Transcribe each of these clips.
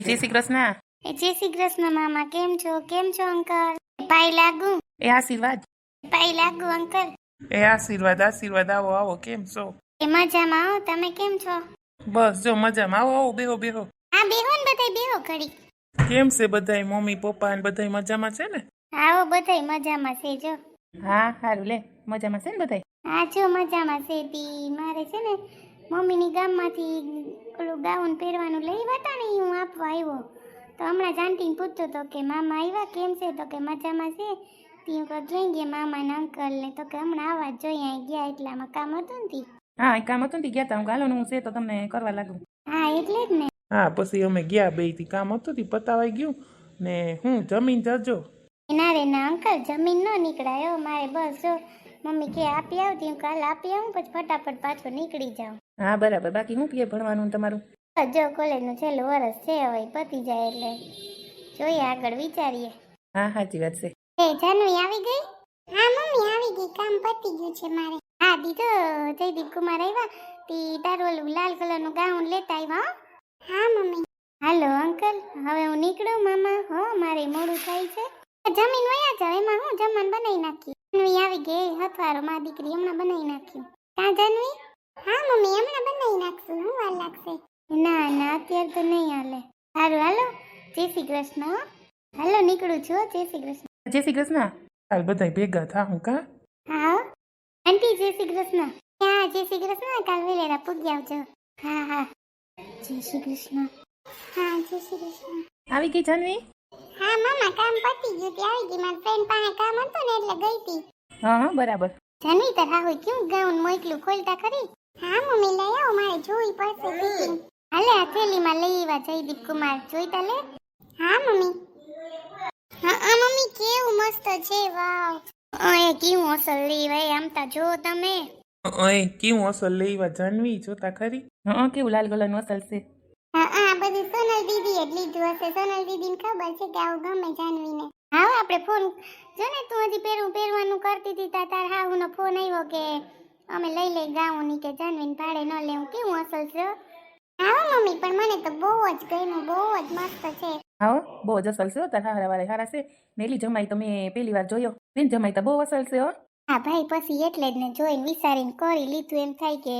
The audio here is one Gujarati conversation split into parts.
જય શ્રી કૃષ્ણ. એ જય શ્રી કૃષ્ણ મામા કેમ છો? કેમ છો અંકલ? પાઈ લાગુ? એ આશીર્વાદ. પાઈ લાગુ અંકલ? એ આશીર્વાદ આશીર્વાદ આવો આવો કેમ છો? એ મજામાં આવો તમે કેમ છો? બસ જો મજામાં. આવો આવો બેહો બેહો. હા બેહો ને બધાય બેહો ઘડી. કેમ છે બધાય મમ્મી પપ્પા ને બધાય મજામાં છે ને? આવો બધાય મજામાં છે જો. હા સારું લે. મજામાં છે ને બધાય? હા જો મજામાં છે તી મારે છે ને મમ્મીની ગામમાંથી ઓલું ગાઉન પહેરવાનું લઈ હતા ને હું આપવા આવ્યો. તો હમણાં જાનતીને પૂછતો હતો કે મામા આવ્યા? કેમ છે? તો કે મજામાં છે. તી હું ક્યાં ગયા મામા ને અંકલ ને. તો કે હમણાં આવા જોઈ અહીં ગયા એટલામાં કામ હતું ને હા એ કામ હતું ને ગયા તા. હું ગાલો હું છે તો તમને કરવા લાગુ. હા એટલે જ ને. હા પછી અમે ગયા બેથી. કામ હતું થી પતાવાઈ ગયું ને હું જમીન જજો. ના રે ના અંકલ જમીન ન નીકળાયો મારે બસ જો મમ્મી કે આપી આવતી હું કાલ આપી આવું પછી ફટાફટ પાછો નીકળી જાઉં. હા બરાબર. બાકી હું પીએ ભણવાનું તમારું? જો કોલેજનું છેલ્લું વરસ છે હવે પતી જાય એટલે. જોઈએ આગળ વિચારીએ. હા સાચી વાત છે. એ જાનવી આવી ગઈ? હા મમ્મી આવી ગઈ. કામ પતી ગયું છે મારે. હા દીધો જયદીપ કુમાર આવ્યા. તી તારું ઓલું લાલ કલરનું ગાઉન લેતા આવ્યા હો? હા મમ્મી. હાલો અંકલ. હવે હું નીકળું મામા. હો મારે મોડું થાય છે. જમીન વયા જાવ એમાં હું જમવાનું બનાવી નાખી? જાનવી આવી ગઈ હથવારો માં દીકરી હમણાં બનાવી નાખ્યું. કા જાનવી હા મમ્મી હમણાં બનાવી નાખશું હું વાર લાગશે? ના ના અત્યારે તો નહીં હાલે. સારું હાલો. જય શ્રી કૃષ્ણ હાલો નીકળું છું જય શ્રી કૃષ્ણ. જય શ્રી કૃષ્ણ. હાલ બધા ભેગા થા હું કા? હા આંટી જય શ્રી કૃષ્ણ. હા જય શ્રી કૃષ્ણ. કાલ વેલેરા પૂગી આવજો. હા હા. જય શ્રી કૃષ્ણ. હા જય શ્રી કૃષ્ણ. આવી ગઈ જાનવી હા મામા કામ પતી ગયું તે આવી ગઈ. મારા ફ્રેન્ડ પાસે કામ હતું ને એટલે ગઈ હતી. હા હા બરાબર. જાનવી તાર હા હોય કેવું ગાઉન મોકલું ખોલતા ખરી? હા મમ્મી લઈ આવો મારે જોઈ પડશે ફિટિંગ હાલે આ થેલીમાં લઈ આવ્યા જયદીપ કુમાર. જોઈતા લે? હા મમ્મી. હા આ મમ્મી કેવું મસ્ત છે વાવ. ઓય કેવું અસલ લેવાય આમ તા જો તમે. અહીં કેવું અસલ લઈ આવ્યા જાનવી જોતા ખરી? હા કેવું લાલ કલરનું અસલ છે? દીદી જ હશે. સોનલ દીદીને ખબર છે કે આવું ગમે જાનવીને. હા આપણે ફોન જો ને તું હજી પહેરું પહેરવાનું કરતી હતી તા તાર હાવનો ફોન આવ્યો કે અમે લઈ લઈ ગાઉનની કે જાનવીને ભાડે ન લેવું. કેવું અસલ છે? હા મમ્મી પણ મને તો બહુ જ ગમ્યું બહુ જ મસ્ત છે. હા બહુ જ અસલ છે તાર હારા વાળા હારા છે. મેલી જમાઈ તો મેં પહેલી વાર જોયો. બેન જમાઈ તો બહુ અસલ છે હો. હા ભાઈ પછી એટલે જ ને જોઈને વિચારીને કરી લીધું એમ થાય કે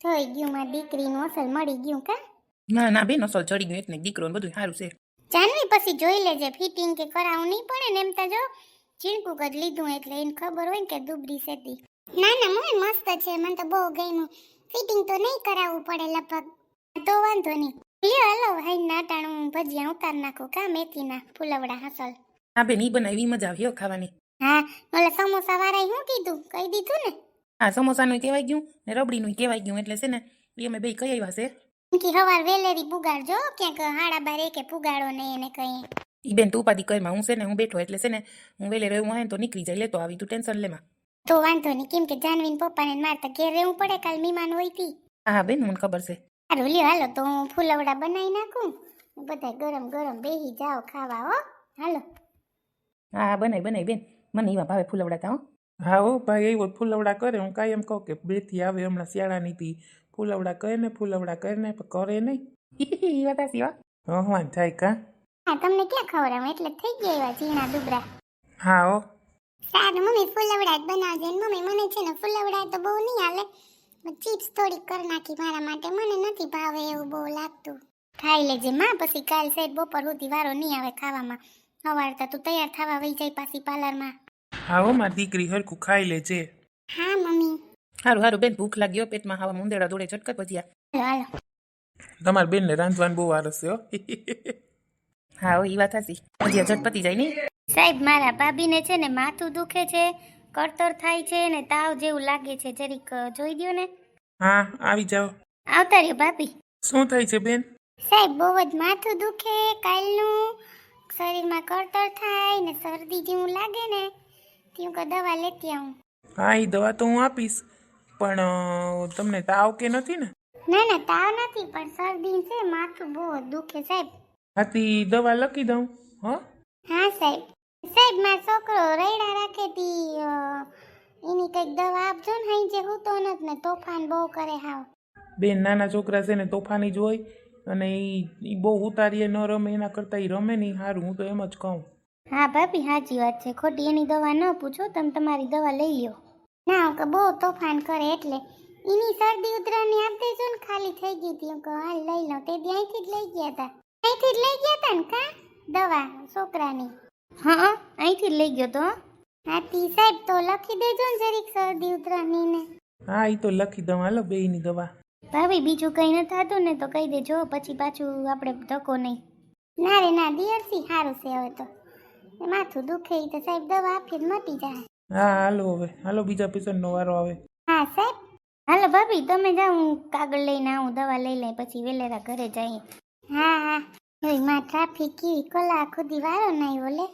થઈ ગયું મારી દીકરીનું અસલ મળી ગયું કા? ના ના બેન અસલ ચડી ગયું એટલે દીકરો બધું સારું છે. જાનવી પછી જોઈ લેજે ફિટિંગ કે કરાવું નહીં પડે ને એમ તો જો ચીણકુક જ લીધું એટલે એને ખબર હોય ને કે દુબડી સેતી ના ના મને મસ્ત છે મને તો બહુ ગમ્યું. ફિટિંગ તો નહીં કરાવવું પડે લગભગ. તો વાંધો નહીં. લ્યો હાલો હાઈ નાટાણું ભજીયા ઉતાર નાખું કા મેથીના ફૂલવડા હસલ. હા બેન ઈ બનાવી મજા આવ્યો ખાવાની. હા ઓલા સમોસા વાળાએ શું કીધું? કહી દીધું ને? હા સમોસાનું કહેવાય ગયું ને રબડીનું કહેવાય ગયું એટલે છે ને એ અમે બે કઈ આવ્યા છે. કે હવાર વેલેરી પુગાડજો ક્યાંક હાડા બાર એકે પુગાડો નહીં એને કઈ. ઈ બેન તું ઉપાધિ કરમાં હું છે ને હું બેઠો એટલે છે ને હું વેલે રહેવું હોય ને તો નીકળી જાય. લેતો આવી તું ટેન્શન લેમાં તો વાંધો નહીં કેમ કે જાનવીન પપ્પાને ને મારે તો ઘેર રહેવું પડે કાલ મહેમાન હોય તી. હા બેન મને ખબર છે. સારું લ્યો હાલો તો હું ફૂલવડા બનાવી નાખું. બધા ગરમ ગરમ બેહી જાઓ ખાવા હો. હાલો. હા હા બનાવી બનાવી બેન. મને એવા ભાવે ફૂલવડા તા હો. હા હો ભાઈ એવો ફૂલવડા કરે. હું કાંઈ એમ કહું કે બેથી આવે હમણાં શિયાળાની તી. ફૂલવડા કરે ને ફૂલવડા કરે ને પણ કરે નહીં એ વાત હાચી હો હા થાય કા હા તમને ક્યાં ખવડાવું એટલે થઈ ગયા એવા ઝીણા દુબરા. હા ઓ સારું મમ્મી ફૂલવડા જ બનાવજે. ને મમ્મી મને છે ને ફૂલવડા તો બહુ નહીં હાલે. ચિપ્સ થોડીક કર નાખી મારા માટે. મને નથી ભાવે એવું બહુ લાગતું. ખાઈ લેજે માં. પછી કાલ સાહેબ બપોર સુધી વારો નહીં આવે ખાવામાં. સવારતા તું તૈયાર થવા વહી જાય પાછી પાર્લરમાં. હા મારી દીકરી હરખું ખાઈ લેજે. સારું સારું બેન ભૂખ લાગ્યો પેટમાં હવા મુંદેડા દોડે ચટકત ભજીયા હાલો તમારા બેનને રાંધવાનું બહુ વારસ છે હા. હો એ વાત હતી ભજીયા ઝટપતિ જાય ને સાહેબ મારા ભાભીને છે ને માથું દુખે છે કળતર થાય છે ને તાવ જેવું લાગે છે જરીક જોઈ દ્યો ને. હા આવી જાઓ. આવતા રહ્યો ભાભી. શું થાય છે બેન? સાહેબ બહુ જ માથું દુખે કાલનું શરીરમાં કળતર થાય ને શરદી જેવું લાગે ને તે હું દવા લેતી આવું. હા એ દવા તો હું આપીશ. પણ તમને તાવ કે નથી ને? ના ના તાવ નથી પણ શરદી છે માથું બહુ દુખે સાહેબ. હાથી દવા લખી દઉં હો? હા સાહેબ. સાહેબ મારો છોકરો રૈડા રાખે તી એની કંઈક દવા આપજો ને હઈ જે હું તો નથી ને તોફાન બહુ કરે હાવ. બેન નાના છોકરા છે ને તોફાની જ હોય અને એ એ બહુ ઉતારીએ ન રમે એના કરતાં એ રમે નહીં સારું હું તો એમ જ કહું. હા ભાભી સાચી વાત છે. ખોટી એની દવા ન પૂછો તમે તમારી દવા લઈ લ્યો. ના કે બહુ તોફાન કરે એટલે. એની શરદી ઉતરાની આપતી દેજો ને ખાલી થઈ ગઈ હતી. હું કહું હાલ લઈ લઉં તે ત્યાંથી અહીંથી જ લઈ ગયા હતા. અહીંથી જ લઈ ગયા હતા ને કા? દવા છોકરાની. હા અહીંથી જ લઈ ગયો તો હા. તી સાહેબ તો લખી દેજો ને જરીક શરદી ઉતરાની ને હા એ તો લખી દઉં. હાલો બેયની દવા. ભાભી બીજું કઈ ન થતું ને તો કહી દેજો પછી પાછું આપણે ધક્કો નહીં. ના રે ના દિયરસી સારું છે હવે તો. માથું દુખે તો સાહેબ દવા આપી જ મટી જાય. હા હાલો હવે. હાલો બીજા પેશન્ટનો વારો આવે. હા સાહેબ. હાલો ભાભી તમે જાઓ હું કાગળ લઈને આવું દવા લઈ લઈ પછી વેલેરા ઘરે જઈએ. હા હા. ઓયમાં ટ્રાફિક કેવી કલાક સુધી વારો નહીં બોલે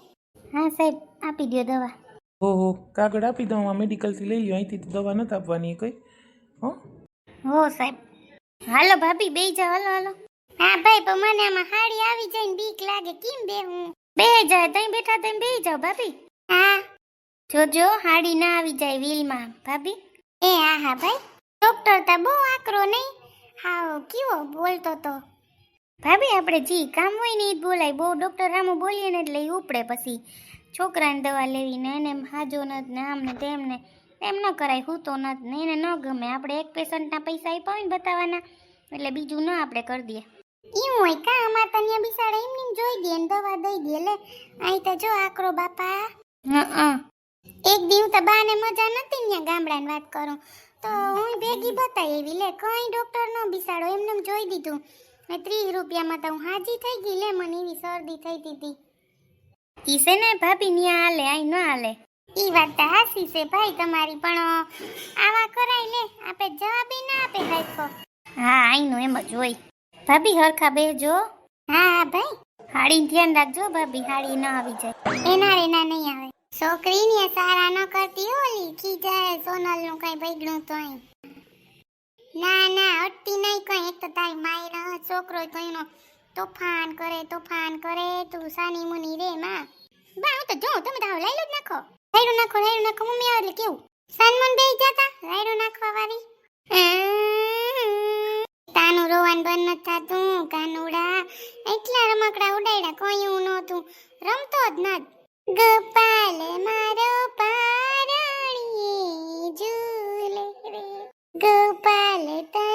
હા સાહેબ આપી દો દવા. ઓહો કાગળ આપી દઉં આ મેડિકલથી લઈ લ્યો અહીંથી તો દવા નથી આપવાની કોઈ. હો? હો સાહેબ. હાલો ભાભી બે જાઓ હાલો હાલો. હા ભાઈ પણ મને આમાં હાડી આવી જાય ને બીક લાગે. કેમ બે હું બે જાય તઈ બેઠા તઈ બે જાઓ ભાભી. જોજો હાડી ના આવી જાય વ્હીલમાં. ભાભી? એ હા હા ભાઈ. ડોક્ટર તા બહુ આકરો નહીં. હાવ કેવો બોલતો તો. ભાભી આપણે જી કામ હોય ને એ બોલાય. બહુ ડોક્ટર રામુ બોલીએ ને એટલે એ ઉપડે પછી. છોકરાને દવા લેવી ને એને હાજો નથી ને આમ ને તેમને એમ ન કરાય હું તો નથી ને એને ન ગમે. આપણે એક પેશન્ટના પૈસા આપ્યા હોય ને બતાવવાના એટલે બીજું ન આપણે કરી દઈએ. એવું હોય કા? અમાર તને બિસાડે એમ જોઈ દે ને દવા દઈ દે લે. અહીં તો જો આકરો બાપા. હા. એક દિવસ તો બાને મજા નથી ને ગામડાની વાત કરું. તો હું ભેગી બતાવી એવી લે કઈ ડોક્ટર નો બિસાડો એમને જોઈ દીધું. ને ત્રીસ રૂપિયામાં તો હું હાજી થઈ ગઈ લે મને એવી શરદી થઈ દીધી. ઈ છે ને ભાભી ન્યા હાલે આઈ ન હાલે. ઈ વાત તો હાસી છે ભાઈ તમારી પણ આવા કરાય લે આપે જવાબ ના આપે હાઈકો હા આઈનું એમ જ હોય. ભાભી હરખા બેહજો. હા હા ભાઈ. હાડી ધ્યાન રાખજો ભાભી હાડી ન આવી જાય. એના એના નહીં આવે. છોકરીને સારા ન કરતી ઓલી ખીજાય સોનલનું કઈ બગડ્યું તો ના ના, અટતી નહીં કઈ. એક તો તારી માયરા છોકરો કઈનો તોફાન કરે તોફાન કરે, તું સાની મુની રે, માં. બા, હું તો જો તમે તો હાવ લાઈલો જ નાખો. રાયડો નાખો રાયડો નાખો, મમ્મી આવે એટલે કેવું? સનમન બેહી જતા રાયડો નાખવા વાળી. તાનું રોવાન બંધ નથી થાતું, કાનુડા. એટલા રમકડા ઉડાડ્યા કોયું નહોતું. રમતો જ નત ગોપાલ મારો પારણીએ ઝૂલે રે. ગોપાલ તને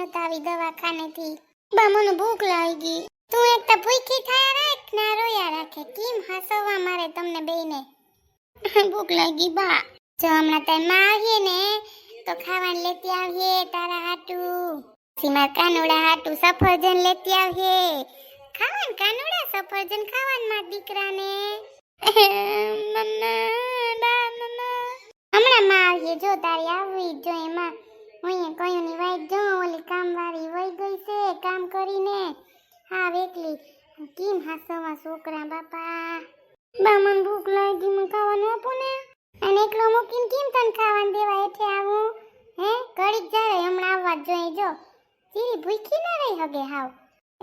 નત દવાખાનેથી. બા ભૂખ લાગી. તું એક તો ભૂખી થયા રાખ, ના રોયા રાખે. કેમ હસવા મારે તમને બેને ભૂખ લાગી, બા. જો હમણાં તારી માં આવીએ ને, તો ખાવાનું લેતી આવીએ તારા હાટું. સીમા કાનુડા હાટું સફરજન લેતી આવીએ. ખાવાન કાનુડા સફરજન ખાવાનમાં દીકરાને? હમણાં માં આવીએ, જો તારી આવવી જો જોઈએ માં હું અહીંયા કયું ની વાઈટ જો ઓલી કામવાળી વહી ગઈ છે કામ કરીને. હા, વેકલી. કેમ હાસવા છોકરા, બાપા? બા ભૂખ લાગી, મને ખાવાનું આપો ને. અને એકલો મૂકીને કેમ તને ખાવાનું દેવા એટલે આવું? હે? ઘડીક જાય હમણાં આવવા જોઈએ, જો. ચીરી ભૂખી ના રહી હગે હાવ.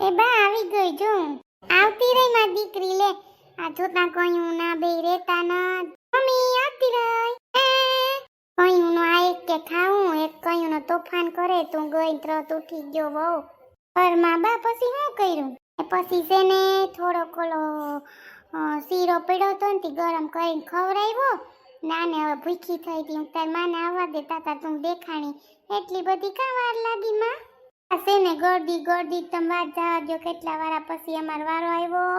એ બા આવી ગઈ, જો. આવતી રહી મારી દીકરી, લે. આ જોતા કયું ના બે રહેતા ના. મમ્મી, આવતી રહી. કયું નો આ એક કે ખાવું એક કયું નો તોફાન કરે, તું ગઈ ત્રત ઉઠી ગયો, વહુ. પરમાં બા પછી શું કર્યું? પછી છે ને થોડો કોલો શીરો પડ્યો તો ને ગરમ કરીને ખવડાવ્યો. નાને હવે ભૂખી થઈ હતી હું તાર માને આવવા દેતા તા તું દેખાણી. એટલી બધી કાં વાર લાગી માં? છે ને ગરદી ગરદી, તમે વાત જવા દો કેટલા વારા પછી અમારો વારો આવ્યો?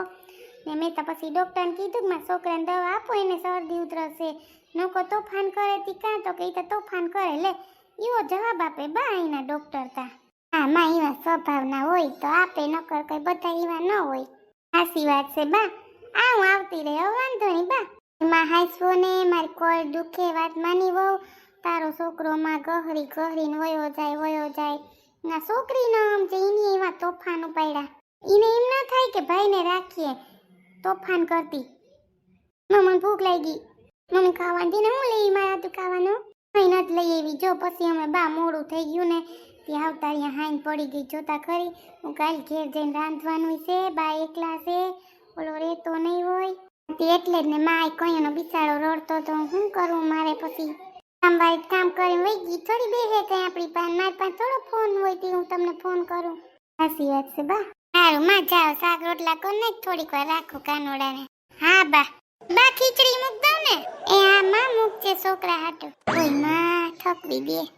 ને મેં તો પછી ડૉક્ટરને કીધું કે મારા છોકરાને દવા આપો, એને શરદી ઉતરશે નકો તોફાન કરે તી કાં તો કે તોફાન કરે. લે એવો જવાબ આપે બા અહીંના ડૉક્ટર તા. હા, માં, એવા સ્વભાવના હોય તો આપે નકર કઈ બધા એવા ન હોય. સાચી વાત છે, બા. આ હું આવતી રહે વાંધો નહીં, બા. એમાં હાસવો ને, મારી કોઈ દુખે, વાત માની વહુ. તારો છોકરો માં ગહરી ગહરી વયો જાય વયો જાય. ના, છોકરી ન છે એની એવા તોફાન ઉપાડ્યા એને એમ ના થાય કે ભાઈને રાખીએ. તોફાન કરતી. મમ્મી ભૂખ લાગી. મમ્મી ખાવા દે ને, હું લઈ, મારા તું ખાવાનું. કઈ નથી લઈ આવી. જો પછી અમે, બા, મોડું થઈ ગયું ને ત્યાં આવતા અહીંયા હાઈન પડી ગઈ. જોતા ખરી, હું કાલ ઘેર જઈને રાંધવાનું છે, બા એકલા છે, ઓલો રહેતો નહીં હોય. તે એટલે જ ને માય કઈનો બિચારો રડતો તો શું કરું મારે પછી? કામ વાળી કામ કરીને વહી ગઈ, થોડી બેસે કઈ આપણી પાસે. મારી પાસે થોડો ફોન હોય તે હું તમને ફોન કરું. સાચી વાત છે, બા. સારું માં જાઓ, શાક રોટલા કર ને થોડીક વાર રાખો કાનોડાને. હા, બા. બા, ખીચડી મૂક દઉં ને. એ, હા, માં, મૂકજે, છોકરા હાટું. કોઈ માં, થકવી દે